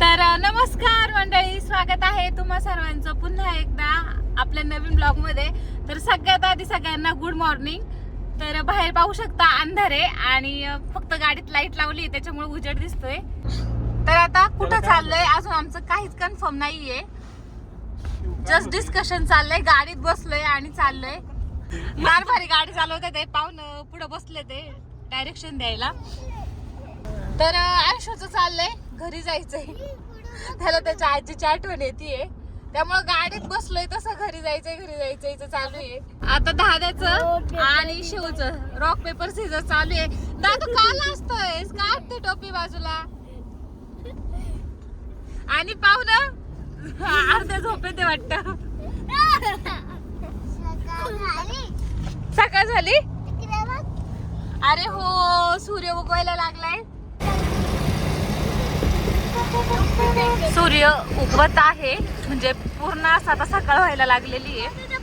तर नमस्कार मंडळी स्वागत आहे तुम्हा सर्वांचं पुन्हा एकदा आपल्या नवीन ब्लॉगमध्ये तर सगळ्यात आधी सगळ्यांना गुड मॉर्निंग तर बाहेर पाहू शकता अंधार आहे आणि फक्त गाडीत लाइट लावली आहे त्याच्यामुळे उजेड दिसतोय. तर आता कुठं चाललंय? अजून आमचं काहीच कन्फर्म नाहीये. जस्ट डिस्कशन चाललंय. गाडीत बसलोय आणि चाललोय. फार भारी गाडी चालवते ते पाहून पुढे बसले ते डायरेक्शन द्यायला. तर आयुष्याचं चाललंय. घरी जायचंय. त्याला त्याच्या आजीची आठवण येते त्यामुळे गाडीत बसलोय तसं घरी जायचंय घरी जायचंय इथं चालू आहे. आता दहाद्याचं आणि शिवचं. रॉक पेपर सीझर चालू आहे. दादू काल असतोय काढते टोपी बाजूला? आणि पाहू ना अर्ध्या झोपेत आहे वाटत. सकाळ झाली? अरे हो सूर्य उगवायला लागलाय. सूर्य उगवत आहे. म्हणजे पूर्ण असं आता सकाळ व्हायला लागलेली आहे.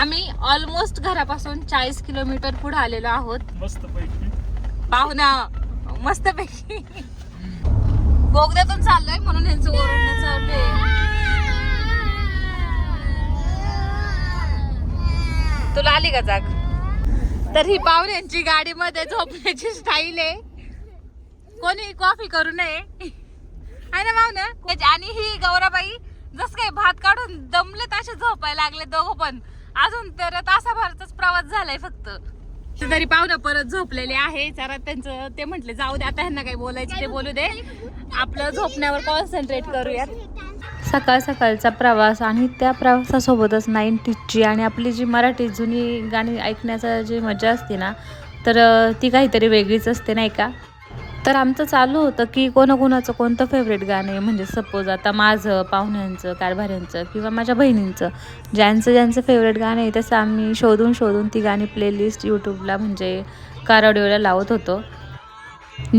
आम्ही ऑलमोस्ट घरापासून चाळीस किलोमीटर पुढे आलेलो आहोत. पाहुणा मस्त पैकी बोगद्यातून चाललोय म्हणून यांचं ओरडणं चालू आहे. तुला आली का जाग? तर ही पाहुण्यांची गाडीमध्ये झोपण्याची स्टाईल आहे. कोणी कॉफी करू नये. आहे ना पाहुणं आणि ही गौराबाई जस काही भात काढून दमले तसे झोपायला लागले दोघं पण. अजून तर तासाभराचाच प्रवास झालाय फक्त. तरी पाहुणं परत झोपलेले आहे. जरा त्यांचं ते म्हटले जाऊ दे आता ह्यांना काही बोलायचं ते बोलू दे. आपलं झोपण्यावर कॉन्सन्ट्रेट करूयात. सकाळ सकाळचा प्रवास आणि त्या प्रवासासोबतच नाईन्टीजची आणि आपली जी मराठी जुनी गाणी ऐकण्याचा जी मजा असते ना तर ती काहीतरी वेगळीच असते नाही का? तर आमचं चालू होतं की कोणाकोणाचं कोणतं फेवरेट गाणं आहे? म्हणजे सपोज आता माझं पाहुण्यांचं कारभाऱ्यांचं किंवा माझ्या बहिणींचं ज्यांचं ज्यांचं फेवरेट गाणं आहे तसं आम्ही शोधून शोधून ती गाणी प्लेलिस्ट यूट्यूबला म्हणजे कारडिओला लावत होतो.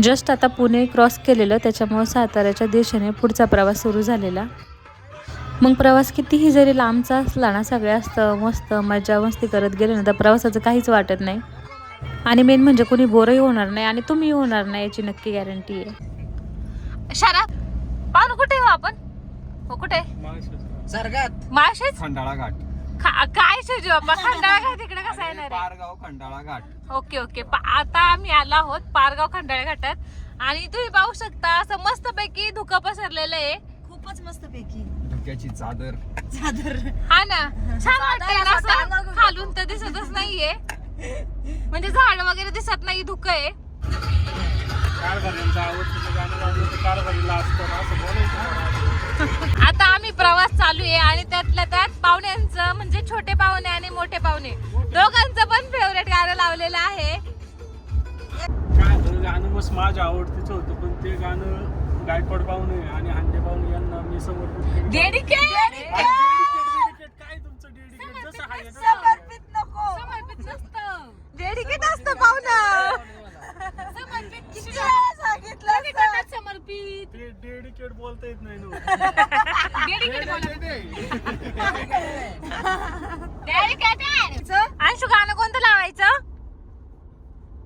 जस्ट आता पुणे क्रॉस केलेलं त्याच्यामुळं साताऱ्याच्या दिशेने पुढचा प्रवास सुरू झालेला. मग प्रवास कितीही जरी लांबचा असला ना सगळ्यात मस्त मजा मस्ती करत गेले ना तर प्रवासाचं काहीच वाटत नाही. आणि मेन म्हणजे कोणी बोरही होणार नाही आणि तुम्ही होणार नाही याची नक्की गॅरंटी आहे. शरद पाहुणं कुठे हो आपण? हो कुठे? सरगात माळशेच खंडाळा घाट. खा- काय शेजू बाबा खंडाळा काय तिकडे कसं येणार आहे? पारगाव खंडाळा घाट. Okay okay. आता आम्ही आलो आहोत पारगाव खंडाळा घाटात. आणि तुम्ही पाहू शकता असं मस्त पैकी धुकं पसरलेलं आहे. खूपच मस्त पैकी धुक्याची चादर. चादर. हा ना. छान वाटतंय ना असं खालून तर दिसतच नाहीये. म्हणजे झाड वगैरे दिसत नाही धुकं आहे आता आम्ही प्रवास चालू आहे आणि त्यातल्या त्यात पाहुण्यांचं म्हणजे छोटे पाहुणे आणि मोठे पाहुणे. दोघांचं पण फेवरेट गाणं लावलेलं आहे. काय गाणं बस माझ्या आवडतीच होतं पण ते गाणं गायकवाड पाहुणे आणि हांडे पाहुणे यांना मी समर्पित केलं. डेडिकेट आणि dedicated, dedicated काय तुमचं डेडिकेट जसं आहे तसं आहे. समर्पित नको. समर्पित नसतं. डेडिकेट असतं पाहुणं. समर्पित किती सांगितलं कधी करतात समर्पित? ते डेडिकेट बोलता येत नाही ना. डेडिकेट डेडिकेटेड अंशू गाणं कोणतं लावायचं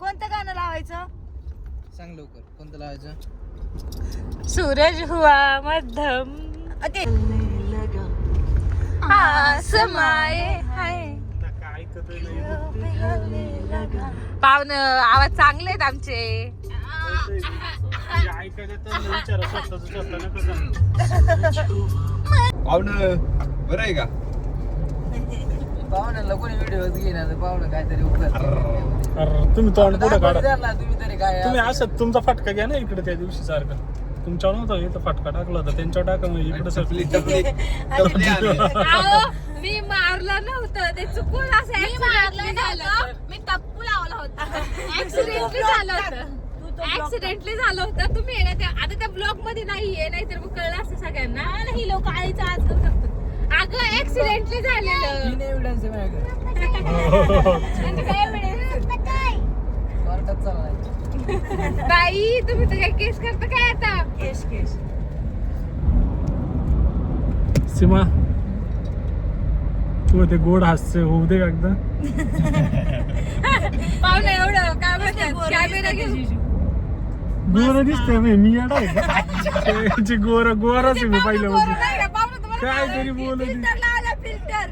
कोणतं गाणं लावायचं सांग लवकर. कोणतं लावायचं? सूरज हुआ मध्यम. ओके समाये हाय. काय ऐकत नाही पाहुण आवाज चांगले आहेत आमचे. पाहुणं बरं आहे का? पाहुण्याला कोणी व्हिडिओ घेणार पाहुणं काहीतरी उपकार अरे तुम्ही तोंड पुढे काढा. तुम्ही तरी काय तुम्ही असं. तुमचा फटका घ्या ना इकडे त्या दिवशी सारखा. तुमच्यावर नव्हता इथं फटका टाकला होता त्यांच्यावर टाका मग इकडे टपली सर टपली टपली आली. अहो, मी मारलं नव्हतं ते चुकून असं ऍक्सिडेंटली झालं मी टप्पू लावला होता. ऍक्सिडेंटली झालं होतं. ऍक्सिडेंटली झालं होतं. तुम्ही आहे ना त्या आता त्या ब्लॉगमध्ये नाहीये नाहीतर मग कळलं असतं सगळ्यांना. ही लोक आईचा आज करू शकतात अगं ऍक्सिडेंटली झालेलं. एव्हिडन्स आहे माझ्याकडे काय वेळेस कोर्टात चाललाय. बाई तुम्ही तर काय केस करता काय आता? केश केश सीमा तू ते गोड हास्य होऊ दे एकदा. पाहुणे एवढं काय म्हणतात? कॅमेरा घेऊन. गोर दिसतंय मी मी येणार आहे. का? ते गोर गोरच आहे मी पहिल्या काय. तरी बोलत आहे. फिल्टर लावला फिल्टर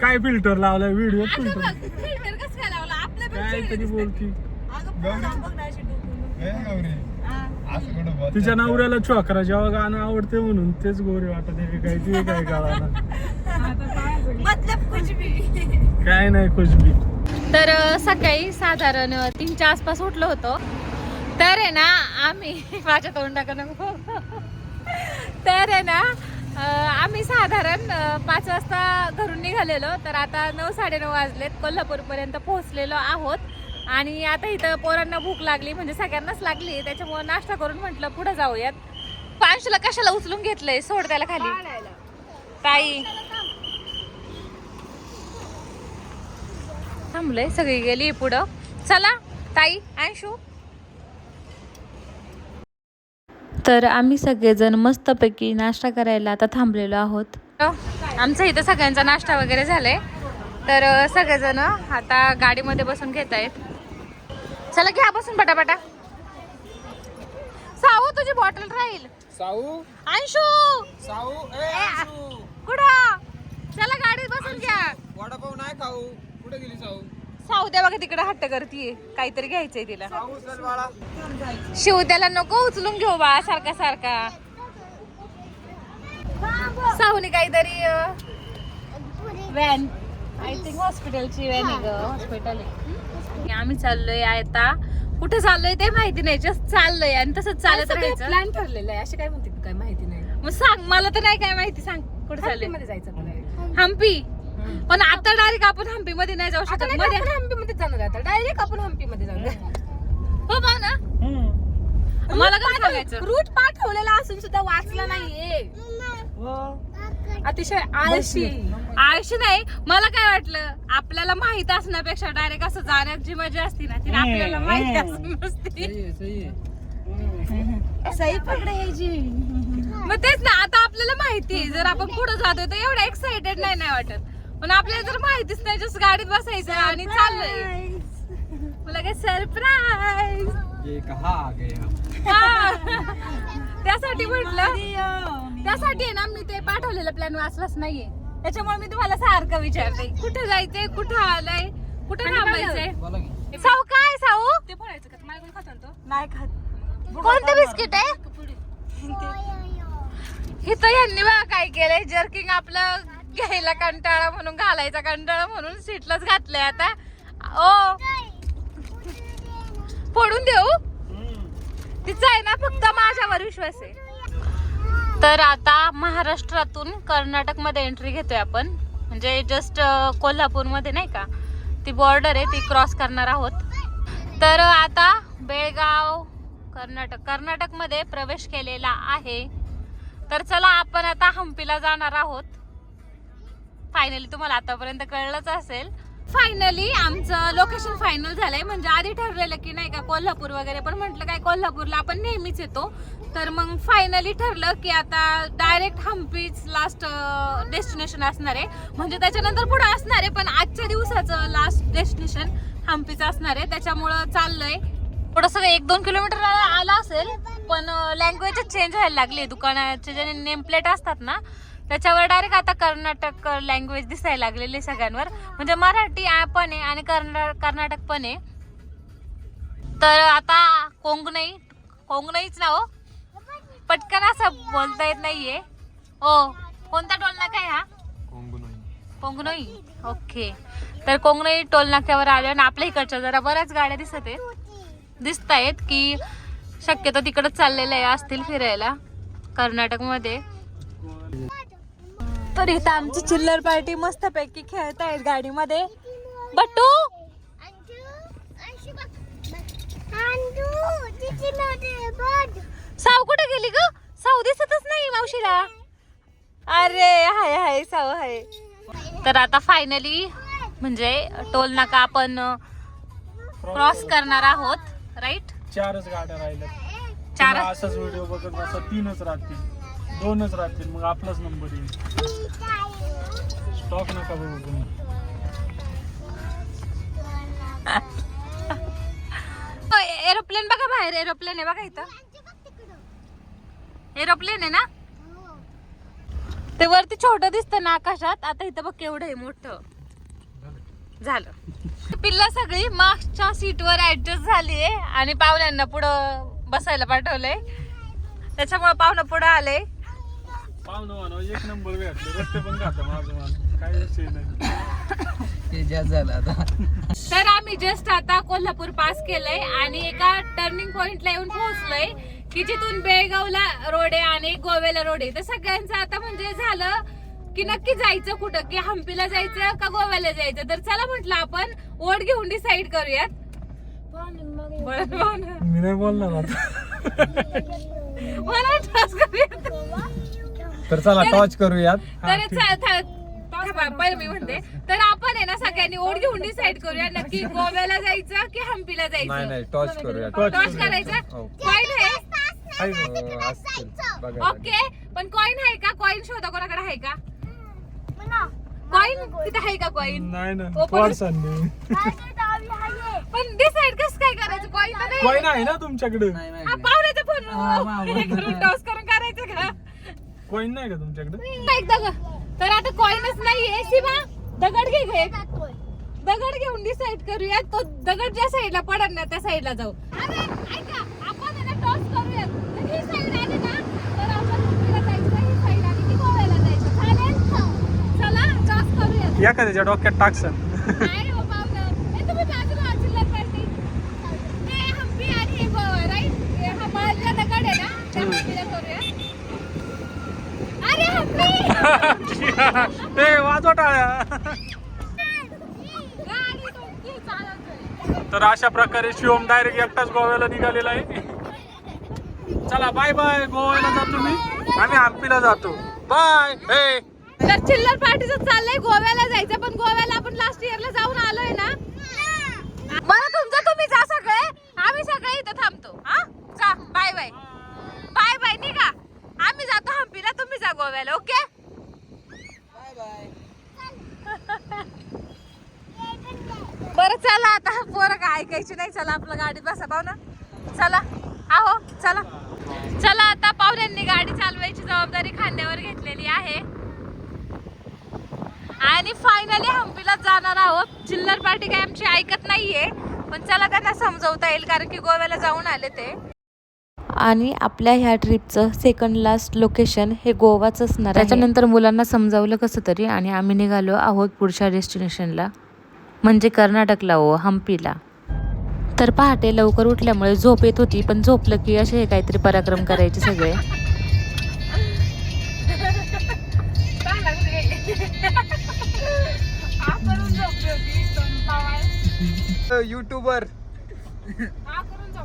काय फिल्टर लावलाय व्हिडिओ फिल्टर बघ, फिल्टर कसं काय लावलं? आपलं पण काय तरी बोलती अगं पुढं बघ ना अशी डोकं. ए, गौरी. हा. असं कुठं बोलतात? तिच्या नवऱ्याला चोकरा जेव्हा गाणं आवडते म्हणून तेच गोरे वाटत आहे काय ते काय मतलब कुछ भी काय नाही खुशबी तर अ, सकाळी साधारण अ, तीनच्या आसपास उठलो होतो तर आहे ना आम्ही माझ्या तोंडाकडं नको तर आहे ना आम्ही साधारण पाच वाजता घरून निघालेलो. तर आता नऊ साडेनऊ वाजलेत. कोल्हापूरपर्यंत पोहोचलेलो आहोत. आणि आता इथं पोरांना भूक लागली म्हणजे सगळ्यांनाच लागली. त्याच्यामुळे नाश्ता करून म्हटलं पुढे जाऊयात. पांशला कशाला उचलून घेतलंय सोड त्याला खाली? ताई. थांबलंय सगळी गेली पुढं. चला ताई अंशू. तर आम्ही सगळेजण मस्तपैकी नाश्ता करायला आता थांबलेलो आहोत. आमचं इथं सगळ्यांचा नाश्ता वगैरे झालाय. तर सगळेजण आता गाडीमध्ये बसून घेत आहेत चला घ्या बसून पटापटा. सावू तुझी बॉटल राहील. साऊ? अंशू! साऊ. कुठं? चला गाडीत बसून घ्या. वडापाव नाही खाऊ. कुठे गेली साऊ? साऊ द्या बघा तिकडे हट्ट करतीये. काहीतरी घ्यायचंय तिला. साऊ चल बाळा. शिव त्याला नको उचलून घेऊ बा सारखा सारखा. साऊने काहीतरी व्हॅन. आय थिंक हॉस्पिटलची व्हॅन आहे ग हॉस्पिटल आहे. आम्ही चाललोय आता. कुठे चाललोय ते माहिती नाही जस्ट चाललोय आणि तसंच चालत राहायचं. प्लॅन ठरलेलं आहे अशी काय म्हणते काय माहिती नाही. मग सांग मला तर नाही काय माहिती सांग कुठे चाललोय. मध्ये जायचं हम्पी पण आता डायरेक्ट आपण हम्पी मध्ये नाही जाऊ शकत. मध्ये हम्पी मध्ये जाणार आता डायरेक्ट आपण हम्पी मध्ये जाणार हो बा ना. मला काय सांगायचं? रूट पाठवलेला असून सुद्धा वाचला नाहीये. अतिशय आळशी. आयुष्य नाही. मला काय वाटलं? आपल्याला माहीत असण्यापेक्षा डायरेक्ट असं जाण्याची मजा असती ना ती आपल्याला माहिती असून नसती. सही पकडे हे जी. मग तेच ना आता आपल्याला माहिती आहे. जर आपण पुढे जातोय तर एवढं एक्साइटेड नाही नाही वाटत. पण आपल्याला जर माहितीच नाही जस्ट गाडीत बसायचं आणि चाललंय. मला काय सरप्राईज ये कहा आ गया त्यासाठी म्हटलं त्यासाठी आहे ना मी ते पाठवलेलं प्लॅन वाचलाच नाहीये. त्याच्यामुळे मी तुम्हाला सारखं विचारते कुठे जायचंय कुठं आलंय कुठे थांबायचंय? साऊ काय साऊ? ते पळायचं का? मला कोण खातो तो नाही खात. कोणतं बिस्किट आहे? इथं यांनी बघा काय केलंय जर्किंग आपलं घ्यायला कंटाळा म्हणून घालायचा कंटाळा म्हणून सीटलाच घातलंय आता. ओ. फोडून देऊ? तिचा आहे ना फक्त माझ्यावर विश्वास आहे. तर आता महाराष्ट्रातून कर्नाटकमध्ये एंट्री घेतोय आपण. म्हणजे जस्ट कोल्हापूरमध्ये नाही का? ती बॉर्डर आहे ती क्रॉस करणार आहोत. तर आता बेळगाव कर्नाटक कर्नाटकमध्ये प्रवेश केलेला आहे. तर चला आपण आता हम्पीला जाणार आहोत. फायनली तुम्हाला आतापर्यंत कळलंच असेल. फायनली आमचं लोकेशन फायनल झालंय. म्हणजे आधी ठरलेलं की नाही का कोल्हापूर वगैरे पण म्हटलं काय कोल्हापूरला आपण नेहमीच येतो. तर मग फायनली ठरलं की आता डायरेक्ट हम्पीच लास्ट डेस्टिनेशन असणार आहे. म्हणजे त्याच्यानंतर पुढे असणार आहे पण आजच्या दिवसाचं लास्ट डेस्टिनेशन हम्पीच असणार आहे. त्याच्यामुळं चाललंय. थोडस एक दोन किलोमीटर आला असेल पण लँग्वेजच चेंज व्हायला लागली. दुकानाचे जे नेम प्लेट असतात ना त्याच्यावर डायरेक्ट आता कर्नाटक लँग्वेज दिसायला लागलेली आहे सगळ्यांवर. म्हणजे मराठी पण आहे आणि कर्ना कर्नाटक पण आहे. तर आता कोंगणई कोंगणईच ना हो. पटकन असं बोलता येत नाहीये. हो कोणता टोल नाका आहे हा? कोंगनोई. ओके. तर कोंगनोई टोल नाक्यावर आलो आणि आपल्या इकडच्या जरा बऱ्याच गाड्या दिसत आहेत. दिसत आहेत की शक्यतो तिकडच चाललेल्या आहे असतील फिरायला. कर्नाटकमध्ये. तर इथं आमची चिल्लर पार्टी मस्त पैकी खेळत आहेत गाडीमध्ये. बट्टू? साऊ कुठे गेली ग? साऊ दिसतच नाही मावशीला. अरे हाय हाय साऊ हाय. तर आता फायनली म्हणजे टोल नाका आपण क्रॉस करणार आहोत राईट चारच गाड्या राहिल्या चार असाच व्हिडिओ बघत तीनच राहतील. दोनच राहतील मग आपलाच नंबर येईल. स्टॉक नका बघू तुम्ही. एरोप्लेन बघा बाहेर एरोप्लेन आहे बघा इथं. एरोप्लेन आहे ना? ते वरती छोट दिसतं ना आकाशात. आता इथं बघ केवढं आहे मोठं. झालं. पिल्ला सगळी मागच्या सीटवर ऍडजस्ट झालीये आणि पाहुण्यांना पुढं बसायला पाठवलंय. त्याच्यामुळे पाहुणं पुढं आले पाहुणं म्हणा एक नंबर भेटले. रस्ते पण खातं माझं मान काही विषय नाही. ते जास्त झालं आता. तर आम्ही जस्ट आता कोल्हापूर पास केलंय आणि एका टर्निंग पॉइंटला येऊन पोहोचलोय की जिथून बेळगावला रोड आहे आणि गोव्याला रोड आहे. तर सगळ्यांचं आता म्हणजे झालं की नक्की जायचं कुठं? की हम्पीला जायचं का गोव्याला जायचं? तर चला म्हटलं आपण ओढ घेऊन डिसाईड करूयात. बरं, हो ना. मी नाही बोलणार आता. मला trust करूयात. तर चला टॉच करूयात. तर चा- था- थांबा, पहिलं मी म्हणते. तर आपण आहे ना सगळ्यांनी ओढ घेऊन डिसाईड करूया नक्की गोव्याला जायचं की हम्पीला नाही जायचं नाही टॉच करूयात टॉस करायचं. हो. कॉईन आहे? हो, असतील. बघा ओके पण कॉईन आहे का? कॉईन शोधा कोणाकडे आहे का? कॉईन तिथे आहे का कॉईन नाही ना Open- वारसांनी पण डिसाईड कसं काय करायचं? कॉईन तर नाही. कॉईन आहे ना तुमच्याकडे? हा, पाहुण्याचा फोन हे करून टॉस करून करायचं का? कॉईन नाही का तुमच्याकडे? एकदा ग. तर आता कॉईनच नाहीये. सीमा दगड घे घे. दगड घेऊन डिसाईड करूया. तो दगड ज्या साईडला पडत ना त्या साईडला जाऊ. अरे ऐका आपण आहे ना टॉस करूया तर ही साईड आली ना तर आपण मुंबईला जायचं. ही साईड आली की गोव्याला जायचं. चालेल? चला टॉस करूया एखाद्याच्या डोक्यात टाकसन नाही हो पाहुणं. ए, तुम्ही बाजूला चिल्लर पार्टी. ते हम्पी आणि हे गोवा, right? हे हा मालचा दगड आहे ना, त्या हम्पीला करूया. अरे हम्पी! वाजवा टाळ्या. तर अशा प्रकारे शिवम डायरेक्ट एकटाच गोव्याला निघालेला आहे. चला बाय बाय गोव्याला जातो मी आम्ही हम्पीला जातो. बाय हे तर चिल्लर पार्टीच चाललंय गोव्याला जायचं पण गोव्याला आपण लास्ट इयरला जाऊन आलोय ना. मला तुमचं तुम्ही जा सगळे. आम्ही सगळे इथं थांबतो. हा? जा. बाय बाय बाय बाय निघा. आम्ही जातो हम्पीला तुम्ही जा गोव्याला ओके बरं चला आता पोरं काय ऐकायची नाही. चला आपलं गाडीत बसा पाहू ना. चला. आहो चला. चला आता पाहुण्यांनी गाडी चालवायची जबाबदारी खांद्यावर घेतलेली आहे. आणि फायनली हम्पीला जाणार आहोत. चिल्लर पार्टी काय आमची ऐकत नाहीये पण चला त्यांना समजवता येईल कारण की गोव्याला जाऊन आले ते. आणि आपल्या ह्या ट्रिपचं सेकंड लास्ट लोकेशन हे गोवाच असणार त्याच्यानंतर मुलांना समजावलं कसं तरी आणि आम्ही निघालो आहोत पुढच्या डेस्टिनेशनला म्हणजे कर्नाटकला हो हम्पीला. तर पहाटे लवकर उठल्यामुळे झोप येत होती पण झोपलं की असे हे काहीतरी पराक्रम करायचे सगळे. युट्यूबर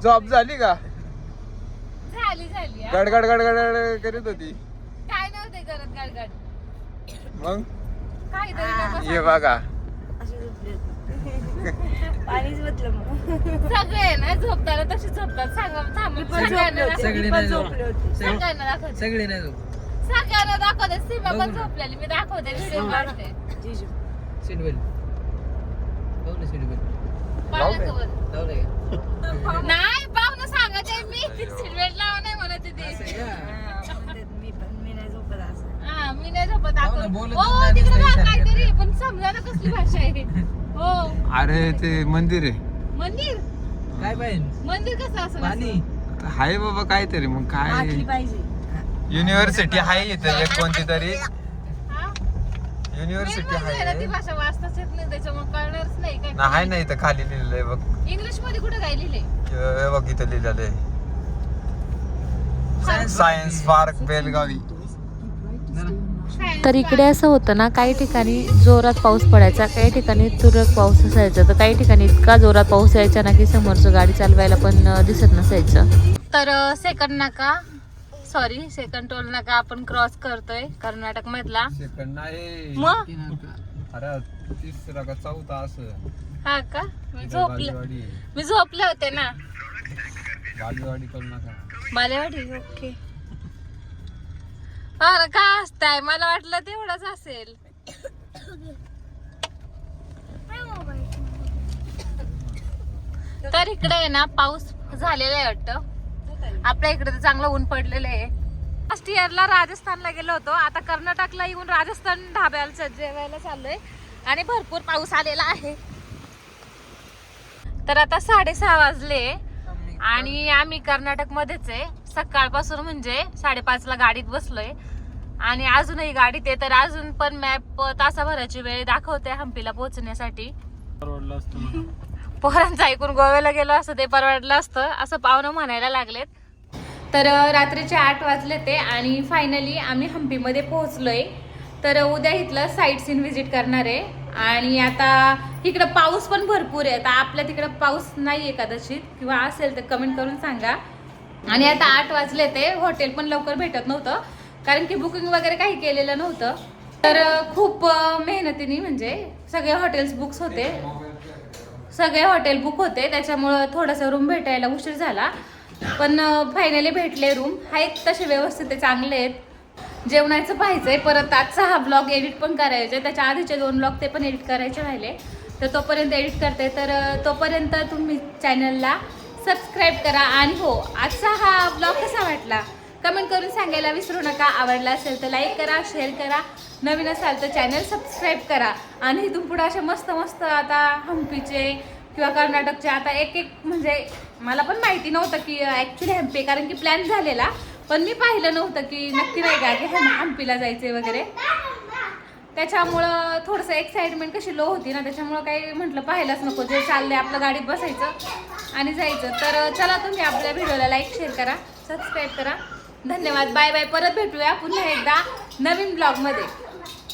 जॉब झाली का? झाली झाली हा. गडगड गडगड करीत होती. काय नव्हते करत गाडगाड. मग? काहीतरी ये बघा. अशी झोपली होती. पाणीच बदलं मग. सगळे ना झोपताना तशी झोपतात. सांगा थांब. सगळ्यांना दाखव. मी पण झोपले होते. सगळ्यांना दाखवते. सगळे नाही झोप सगळ्यांना दाखवते. सीमा पण झोपलेली. मी दाखवते व्हिडिओ काढते. नाही पाहुणं सांगत आहे मी लावा नाही म्हणत मी पण. मी नाही झोपत असं. हा मी नाही झोपत. दाखव हो तिकडे काहीतरी पण समजा ना कसली भाषा आहे. हो. अरे ते मंदिर आहे. मंदिर? काय पाहिजे मंदिर कसं असं पाणी. हाय बाबा काहीतरी. मग काय? पाहिजे. युनिव्हर्सिटी आहे इथं एक कोणती तरी. हा? युनिव्हर्सिटी ती आहे भाषा वाचताच येत नाही त्याच्यामुळे कळणारच नाही. काय नाही ना इथं खाली लिहिलेलं आहे बघ. इंग्लिशमध्ये कुठे काय लिहिलंय? हे बघ इथं लिहिलेलं आहे. Science park Belagavi. तर इकडे असं होतं ना काही ठिकाणी जोरात पाऊस पडायचा काही ठिकाणी तुरळक पाऊस असायचा. तर काही ठिकाणी इतका जोरात पाऊस यायचा ना की समोरचं गाडी चालवायला पण दिसत नसायचं. तर सेकंड नाका. सॉरी सेकंड टोल नाका आपण क्रॉस करतोय कर्नाटक मधला सेकंड नाही मग का चौथा असं. हा का? मी झोपले. मी झोपले होते ना. बालेवाडी ओके. अरे काय असताय मला वाटलं तेवढंच असेल. तर इकडे आहे ना पाऊस झालेलं आहे वाटतं. आपल्या इकडे तर चांगलं ऊन पडलेलं आहे. लास्ट इयरला राजस्थानला गेलो होतो. आता कर्नाटकला येऊन राजस्थान ढाब्याला जेवायला चाललोय. आणि भरपूर पाऊस आलेला आहे. तर आता साडेसहा वाजले. आणि आम्ही कर्नाटक मध्येच आहे. सकाळपासून म्हणजे साडेपाचला गाडीत बसलोय. आणि अजूनही गाडीत आहे तर अजून पण मॅप तासाभराची वेळ दाखवते हम्पीला पोहोचण्यासाठी. परवडलं असतं मला. पोरांचं ऐकून गोव्याला गेलो असतं ते परवडलं असतं असं पाहुणं म्हणायला लागलेत. तर रात्रीचे आठ वाजले ते आणि फायनली आम्ही हम्पीमध्ये पोहोचलोय. तर उद्या इथलं साईट सीन व्हिजिट करणार आहे. आणि आता इकडं पाऊस पण भरपूर आहे. आता आपल्या तिकडं पाऊस नाही आहे कदाचित. किंवा असेल तर कमेंट करून सांगा. आणि आता आठ वाजले ते. हॉटेल पण लवकर भेटत नव्हतं. कारण की बुकिंग वगैरे काही केलेलं नव्हतं. तर खूप मेहनतीने म्हणजे सगळे हॉटेल्स बुक्स होते. सगळे हॉटेल बुक होते. त्याच्यामुळं थोडासा रूम भेटायला उशीर झाला. पण फायनली भेटले रूम आहेत तसे व्यवस्थित ते चांगले आहेत. जेवणाचं पाहिजे परत आजचा हा ब्लॉग एडिट पण करायचे त्याच्या आधीचे दोन ब्लॉग ते पण एडिट करायचे राहिले. तर तोपर्यंत एडिट करते. तर तोपर्यंत तुम्ही चॅनलला सबस्क्राईब करा. आणि हो आजचा हा ब्लॉग कसा वाटला? कमेंट करून सांगायला विसरू नका. आवडला असेल तर लाईक करा शेअर करा. नवीन असाल तर चॅनल सबस्क्राईब करा. आणि इथून पुढे असे मस्त मस्त आता हम्पीचे किंवा कर्नाटकचे आता एक एक म्हणजे मला पण माहिती नव्हतं की ॲक्च्युली हम्पी कारण की प्लॅन झालेला. पण मी पाहिलं नव्हतं की नक्की नाही का की हम- हम्पीला जायचे वगैरे. त्याच्यामुळं थोडंसं एक्साइटमेंट कशी लो होती ना त्याच्यामुळं काही म्हटलं पाहायलाच नको. जे चाललंय आपलं गाडीत बसायचं आणि जायचं. तर चला तुम्ही आपल्या व्हिडिओला लाईक शेअर करा सबस्क्राईब करा. धन्यवाद. बाय बाय परत भेटूया पुन्हा एकदा नवीन ब्लॉगमध्ये